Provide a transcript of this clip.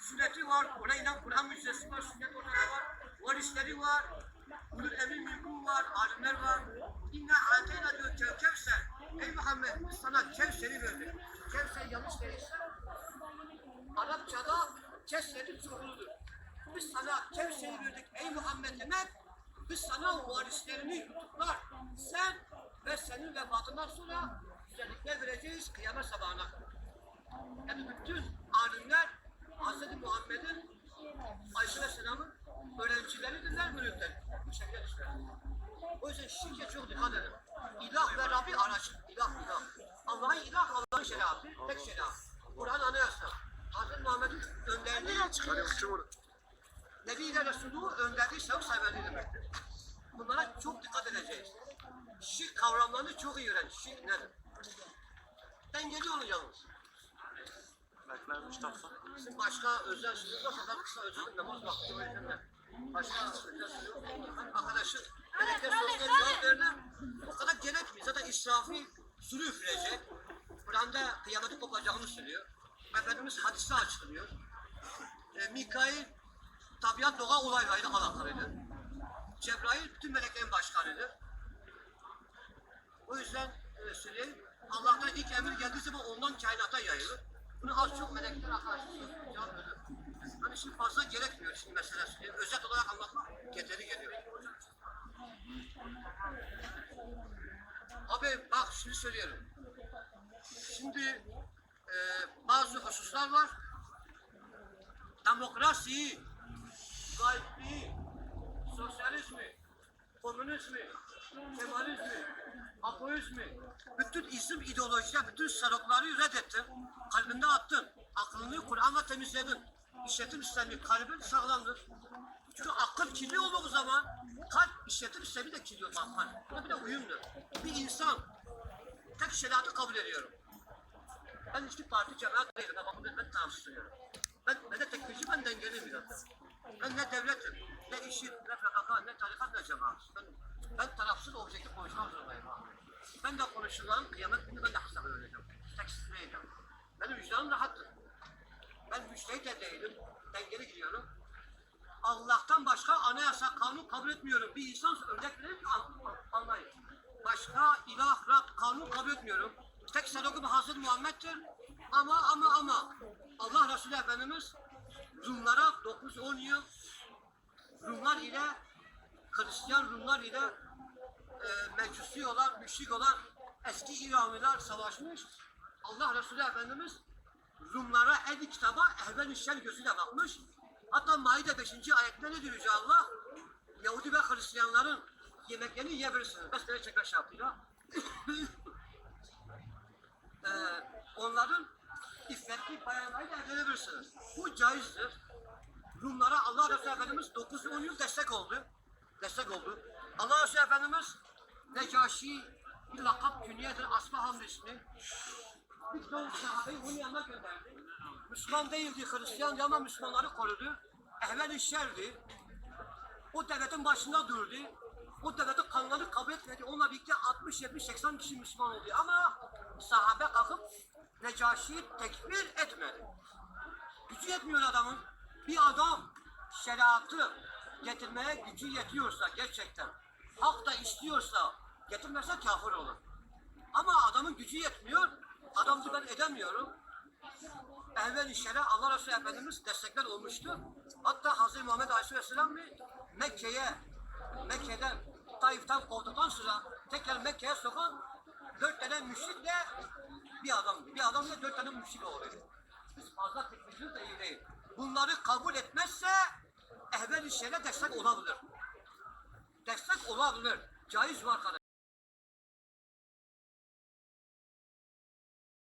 Sünneti var, ona inen Kur'an müjdesi var, sünnet ortada var, varisleri var, ulul emri minkum var, alimler var. İnna ateyna diyor kev kevser. Ey Muhammed sana kevseri verdik. Kevser yanlış değilse Arapçada kevseri çokludur. Biz sana kevseri verdik ey Muhammed demek biz sana varislerini yutuklar. Sen ve senin vefatından sonra güzellikler vereceğiz kıyamet sabahına. Yani bütün alimler Hz. Muhammed'in Aleyhisselam'ın öğrencileridirler, müritler. Bu şekilde işler. O yüzden şirke çok dikkat edin. İlah ve Rabbi araşın. İlah, ilah. Allah'ın ilah, Allah'ın şeriatı. Tek şeriat. Kur'an anayasa. Hz. Muhammed'in önderliği, Nebi ile Resulü önderliği sevk severliği demektir. Bunlara çok dikkat edeceğiz. Şirk kavramlarını çok iyi öğren. Şirk nedir? Dengeli olun Bekler Mustafa. Sizin başka özel sınıf varsa ben kısa özel namaz vakti öğretimde. Başka özel sınıf Ben arkadaşın gerekli sorulara cevap verdim. O kadar gerekmiyor. Zaten israfi sürü üfleyecek. Kur'an'da kıyametin kopacağını söylüyor. Efendimiz hadiste açıklıyor. E, Mikail tabiat doğa olaylarıyla alakalıydı. Cebrail bütün meleklerin başkanıdır. O yüzden e, söyleyeyim, Allah'tan ilk emir geldiği zaman ondan kainata yayılır. Az çok melekler arkadaşlar. Hani şimdi fazla gerekmiyor şimdi mesele söyleyeyim. Özet olarak anlatmak yeteri geliyor. Abi bak şimdi söylüyorum. Şimdi e, bazı hususlar var. Demokrasi, gaybi, sosyalizmi, komünizmi, kemalizmi, bütün isim ideolojiler, bütün sarıkları reddettin. Kalbinde attın. Aklını Kur'an'la temizledin. İşletim sistemi kalbin sağlamdır. Çünkü akıl kirli olduğu zaman kalp işletim sistemi de kirli olur. Bu bir de uyumdur. Bir insan tek şeriatı kabul ediyorum. Ben hiçbir parti cemaat değilim ama bunu ben tartıştırıyorum. Ben, ben de tekfirci, ben zaten. Ben ne devletim, ne işim, ne PKK, ne tarikat, ne cemaat. Ben, ben tarafsız objektif konuşmak zorundayım abi. Ben de konuşulan kıyamet günü ben de hesap vereceğim. Tekstil değilim. Benim vicdanım rahattır. Ben müştehit de değilim. Dengeli gidiyorum. Allah'tan başka anayasa, kanun kabul etmiyorum. Bir insan örnek verir ki an- an- anlayın. Başka ilah, Rab, kanun kabul etmiyorum. Tek sedogum Hazreti Muhammed'dir. Ama ama ama Allah Resulü Efendimiz Rumlara 9-10 yıl Rumlar ile Hristiyan Rumlar ile e, mecusi olan, müşrik olan eski İranlılar savaşmış. Allah Resulü Efendimiz Rumlara el kitaba ehven şer gözüyle bakmış. Hatta Maide 5. ayette ne diyor Allah? Yahudi ve Hristiyanların yemeklerini yiyebilirsiniz. Besmele çekme şartıyla. Ee, onların iffetli bayanları da evlenebilirsiniz. Bu caizdir. Rumlara Allah Resulü Efendimiz 9-10 yıl destek oldu. Destek oldu. Allah Resulü Efendimiz Necaşi bir lakap künyedir Asbahan ismi. Bir dolu sahabeyi onun yanına gönderdi. Müslüman değildi, Hristiyan ama Müslümanları korudu. Ehvel-i şerdi. O devletin başında durdu. O devletin kanunları kabul etmedi. Onunla birlikte 60, 70, 80 kişi Müslüman oldu. Ama sahabe kalkıp Necaşi'yi tekfir etmedi. Gücü yetmiyor adamın. Bir adam şeriatı getirmeye gücü yetiyorsa gerçekten, hak da istiyorsa getirmezse kafir olur. Ama adamın gücü yetmiyor, adam diyor ben edemiyorum. Evvel işlere Allah Resulü Efendimiz destekler olmuştu. Hatta Hazreti Muhammed Aleyhisselam Mekke'ye, Mekke'den, Taif'ten kovduktan sonra tekrar Mekke'ye sokan dört tane müşrikle bir adam, bir adamla dört tane müşrik oluyor. Biz fazla teknikli de iyi değil. Bunları kabul etmezse işlere destek olabilir. Destek olabilir. Caiz var kardeşim.